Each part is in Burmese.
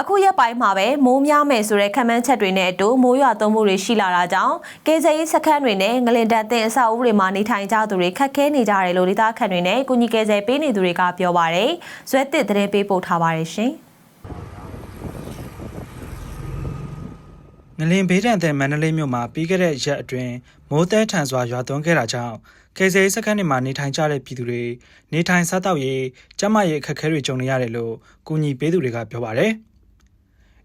အခုရက်ပိုင်းမှာပဲမိုးများမယ်ဆိုတဲ့ခံမှန်းချက်တွေနဲ့အတူမိုးရွာသွန်းမှုတွေရှိလာတာကြောင့်ကယ်ဆယ်ရေးစခန်းတွေနဲ့ငလင်တန်တင်အဆောက်အဦတွေမှာနေထိုင်ကြသူတွေခက်ခဲနေကြတယ်လို့ဒေသခံတွေနဲ့ကုညီကယ်ဆယ်ပေးနေသူတွေကပြောပါတယ်။ဇွဲတစ်သတင်းပေးပို့ထားပါတယ်ရှင်။ငလင်ဘေးဒဏ်တဲ့မန္တလေးမြို့မှာပြီးခဲ့တဲ့ရက်အတွင်းမိုးတဲထန်စွာရွာသွန်းခဲ့တာကြောင့်ကေဆေးစခန်းတွေမှာနေထိုင်ကြတဲ့ပြည်သူတွေနေထိုင်စားသောက်ရေးကျန်းမာရေးအခက်အခဲတွေကြုံနေရတယ်လို့ကူညီပေးသူတွေကပြောပါတယ်။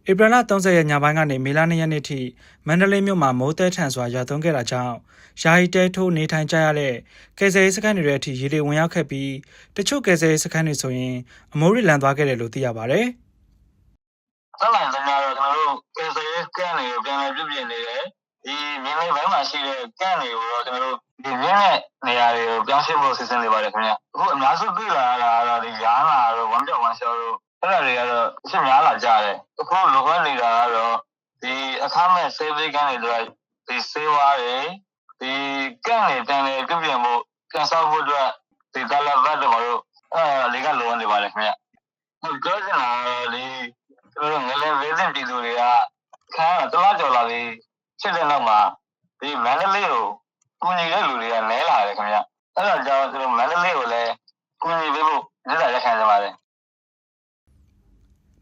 ဧပြီလ30ရက်ညပိုင်းကနေမေလ2ရက်နေ့ထိမန္တလေးမြို့မှာမိုးတဲထန်စွာရွာသွန်းခဲ့တာကြောင့်ယာယီတဲထိုးနေထိုင်ကြရတဲ့ကေဆေးစခန်းတွေရဲ့အထိရေတွေဝင်ရောက်ခဲ့ပြီးတချို့ကေဆေးစခန်းတွေဆိုရင်အမိုးတွေလန်သွားခဲ့တယ်လို့သိရပါတယ်။ဆက်လိုက်သမျှတော့ကျွန်တော်တို့ကယ်ဆယ်ရေးကန်တွေကိုပြန်လည်ပြုပြင်နေတယ်ဒီမြင်းလေးဘက်မှာရှိတဲ့ကန်တွေကိုတော့ကျွန်တော်တို့ဒီမြင်းတဲ့နေရာတွေကိုပြောင်းရွှေ့ဖို့စီစဉ်နေပါတယ်ခင်ဗျအခုအများစုတွေ့လာရတာကတော့ဒီရားနာတို့ဝမ်ပြော့ဝမ်ရှော့တို့အဲ့ဒါတွေကတော့အစ်များလာကြတယ်အ ခုလိုအပ်နေတာကတော့ဒီအခမဲ့ saving ကန်တွေတို့ဒီစေဝါတွေဒီကန်တွေပြန်လည်ပြုပြင်ဖို့ကန်ဆောက်ဖို့အတွက်ဒီတလဘတ်တို့ဘာလို့အဲလေးကလိုအပ်နေပါတယ်ခင်ဗျဟုတ်ပြောချင်တာကလေကျွန်တော်ငလင်ဝေးစင်ပြည်သူတွေကခါတလားကြော်လာပြီးဖြစ်တဲ့နောက်မှာဒီမန္တလေးကိုကူညီတဲ့လူတွေကလဲလာတယ်ခင်ဗျအဲ့ဒါကြောင့်ကျွန်တော်မန္တလေးကိုလည်းကူညီပေးဖို့လက်လာရက်ခံကြပါတယ်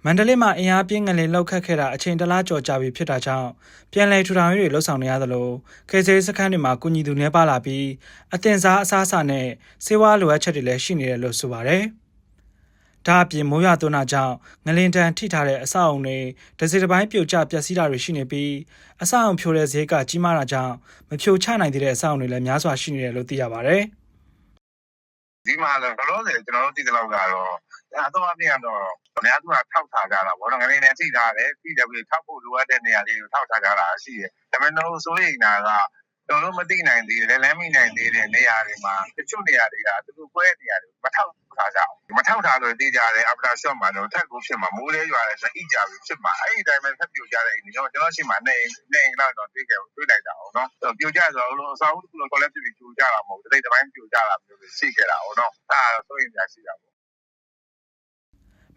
မန္တလေးမှာအင်အားပြင်းငလင်လောက်ခတ်ခဲ့တာအချိန်တလားကြော်ကြာပြီဖြစ်တာကြောင့်ပြန်လည်ထူထောင်ရေးတွေလှုပ်ဆောင်နေရသလိုကေဆေးစခန်းတွေမှာကုညီသူနှဲပါလာပြီးအတင်စားအစားအစာနဲ့စေဝါလိုအပ်ချက်တွေလည်းရှိနေတယ်လို့ဆိုပါတယ်။ဒါအပြင်မိုးရွာသွန်းတာကြောင့်ငလင်တန်ထိထားတဲ့အဆောက်အုံတွေဒဇယ်တစ်ပိုင်းပြိုကျပျက်စီးတာတွေရှိနေပြီးအဆောက်အုံဖြိုတဲ့ဈေးကကြီးမားတာကြောင့်မဖြိုချနိုင်သေးတဲ့အဆောက်အုံတွေလည်းများစွာရှိနေတယ်လို့သိရပါတယ်။ ဒီမှာလည်းဘလို့လေကျွန်တော်တို့သိတဲ့လောက်ကတော့အတော့အပြင်ကတော့အများစုကထောက်ထားကြတာဘောနော်ငနေနဲ့ထိထားတယ်ပြီးတယ်ပြီးထောက်ဖို့လိုအပ်တဲ့နေရာလေးကိုထောက်ထားကြတာရှိတယ်ဒါပေမဲ့တော့ဆိုရင်နာက ကျွန်တော်တို့မသိနိုင်သေးတယ်လမ်းမိနိုင်သေးတဲ့နေရာတွေမှာတချို့နေရာတွေကသူတို့ပွဲနေရာတွေမထောက်ထားကြဘူးမထောက်ထားလို့သိကြတယ်အပဒါရှော့မှာတော့ထက်ကိုဖြစ်မှာမိုးလေးရွာတယ်ဆိုအိကြပြီဖြစ်မှာအဲ့ဒီတိုင်းပဲဆက်ပြိုကြတဲ့အိမ်ကျွန်တော်ကျွန်တော်ရှိမှနေနေတော့တော့သိကြတွေ့လိုက်တာအောင်နော်ပြိုကြဆိုတော့အစာအုပ်တစ်ခုလုံး collective ပြိုကြတာမဟုတ်ဘူးတိတ်တပိုင်းပြိုကြတာမျိုးရှိခဲ့တာအောင်နော်အဲ့ဒါဆိုရင်ကြာရှိတာပေါ့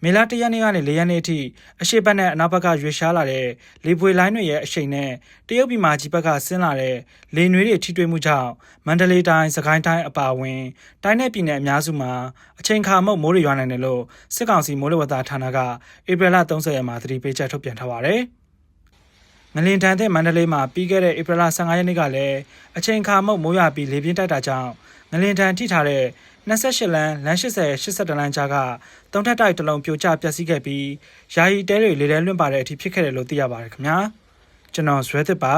မေလ၁ရက်နေ့ကနေ၄ရက်နေ့အထိအရှိတ်ဘက်နဲ့အနောက်ဘက်ကရွေရှားလာတဲ့လေပွေလိုင်းတွေရဲ့အရှိန်နဲ့တရုတ်ပြည်မှာကြီးဘက်ကဆင်းလာတဲ့လေနွေးတွေထိတွေ့မှုကြောင့်မန္တလေးတိုင်း၊စကိုင်းတိုင်းအပါအဝင်တိုင်းနယ်ပြည်နယ်အများစုမှာအချိန်ခါမုတ်မိုးတွေရွာနိုင်တယ်လို့စစ်ကောင်စီမိုးလေဝသဌာနကဧပြီလ30ရက်မှာသတိပေးချက်ထုတ်ပြန်ထားပါတယ်။ ငလင်တန်တဲ့မန္တလေးမှာပြီးခဲ့တဲ့ဧပြီလ15ရက်နေ့ကလည်းအချိန်ခါမုတ်မိုးရွာပြီးလေပြင်းတိုက်တာကြောင့်ငလင်တန်ထိထားတဲ့28လမ်းလမ်း80 82လမ်းကြားကတုံးထက်တိုက်တစ်လုံးပြိုကျပျက်စီးခဲ့ပြီးယာယီတဲတွေလေထဲလွင့်ပါတဲ့အထိဖြစ်ခဲ့တယ်လို့သိရပါတယ်ခင်ဗျာကျွန်တော်ဇွဲသစ်ပါ